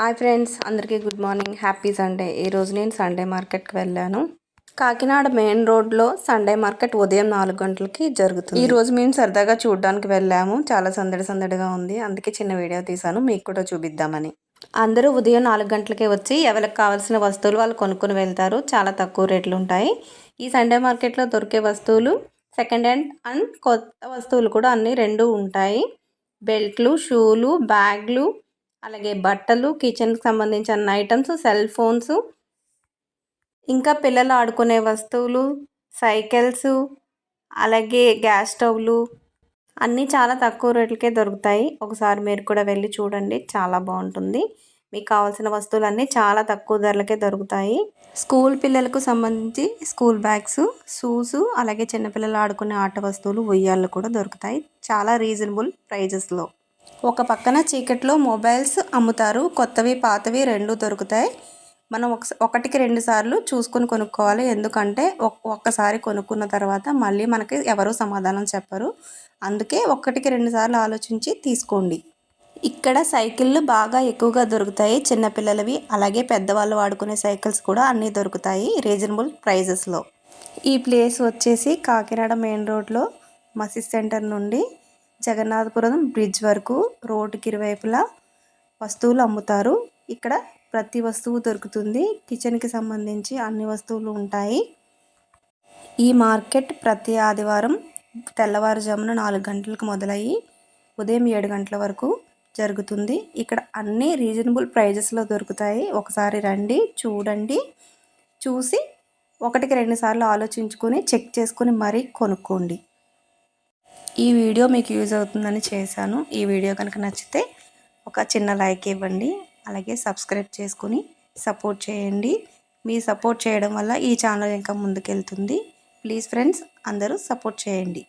Hi friends అందరికీ good morning. Happy Sunday. ఈరోజు నేను సండే మార్కెట్కి వెళ్ళాను. కాకినాడ మెయిన్ రోడ్లో సండే మార్కెట్ ఉదయం నాలుగు గంటలకి జరుగుతుంది. ఈ రోజు మేము సరదాగా చూడడానికి వెళ్ళాము. చాలా సందడి సందడిగా ఉంది. అందుకే చిన్న వీడియో తీశాను. మీకు కూడా చూపిద్దామని. అందరూ ఉదయం నాలుగు గంటలకే వచ్చి ఎవరికి కావాల్సిన వస్తువులు వాళ్ళు కొనుక్కొని వెళ్తారు. చాలా తక్కువ రేట్లు ఉంటాయి. ఈ సండే మార్కెట్లో దొరికే వస్తువులు సెకండ్ హ్యాండ్ అండ్ కొత్త వస్తువులు కూడా అన్నీ రెండు ఉంటాయి. బెల్ట్లు షూలు బ్యాగ్లు అలాగే బట్టలు కిచెన్కి సంబంధించిన ఐటమ్స్ సెల్ ఫోన్స్ ఇంకా పిల్లలు ఆడుకునే వస్తువులు సైకిల్స్ అలాగే గ్యాస్ స్టవ్లు అన్నీ చాలా తక్కువ రేట్లకే దొరుకుతాయి. ఒకసారి మీరు కూడా వెళ్ళి చూడండి చాలా బాగుంటుంది. మీకు కావాల్సిన వస్తువులన్నీ చాలా తక్కువ ధరలకే దొరుకుతాయి. స్కూల్ పిల్లలకు సంబంధించి స్కూల్ బ్యాగ్స్ షూస్ అలాగే చిన్నపిల్లలు ఆడుకునే ఆట వస్తువులు ఉయ్యాళ్ళు కూడా దొరుకుతాయి. చాలా రీజనబుల్ ప్రైజెస్లో. ఒక పక్కన చీకట్లో మొబైల్స్ అమ్ముతారు. కొత్తవి పాతవి రెండు దొరుకుతాయి. మనం ఒక ఒకటికి రెండు సార్లు చూసుకొని కొనుక్కోవాలి. ఎందుకంటే ఒక్కసారి కొనుక్కున్న తర్వాత మళ్ళీ మనకి ఎవరు సమాధానం చెప్పరు. అందుకే ఒకటికి రెండు సార్లు ఆలోచించి తీసుకోండి. ఇక్కడ సైకిళ్ళు బాగా ఎక్కువగా దొరుకుతాయి. చిన్నపిల్లలవి అలాగే పెద్దవాళ్ళు వాడుకునే సైకిల్స్ కూడా అన్నీ దొరుకుతాయి రీజనబుల్ ప్రైజెస్లో. ఈ ప్లేస్ వచ్చేసి కాకినాడ మెయిన్ రోడ్లో మసీద్ సెంటర్ నుండి జగన్నాథపురం బ్రిడ్జ్ వరకు రోడ్డుకి ఇరువైపులా వస్తువులు అమ్ముతారు. ఇక్కడ ప్రతి వస్తువు దొరుకుతుంది. కిచెన్కి సంబంధించి అన్ని వస్తువులు ఉంటాయి. ఈ మార్కెట్ ప్రతి ఆదివారం తెల్లవారుజామున నాలుగు గంటలకు మొదలయ్యి ఉదయం ఏడు గంటల వరకు జరుగుతుంది. ఇక్కడ అన్ని రీజనబుల్ ప్రైజెస్లో దొరుకుతాయి. ఒకసారి రండి చూడండి చూసి ఒకటికి రెండు సార్లు ఆలోచించుకొని చెక్ చేసుకొని మరీ కొనుక్కోండి. ఈ వీడియో మీకు యూజ్ అవుతుందని చేశాను. ఈ వీడియో కనుక నచ్చితే ఒక చిన్న లైక్ ఇవ్వండి. అలాగే సబ్స్క్రైబ్ చేసుకుని సపోర్ట్ చేయండి. మీ సపోర్ట్ చేయడం వల్ల ఈ ఛానల్ ఇంకా ముందుకెళ్తుంది. ప్లీజ్ ఫ్రెండ్స్ అందరూ సపోర్ట్ చేయండి.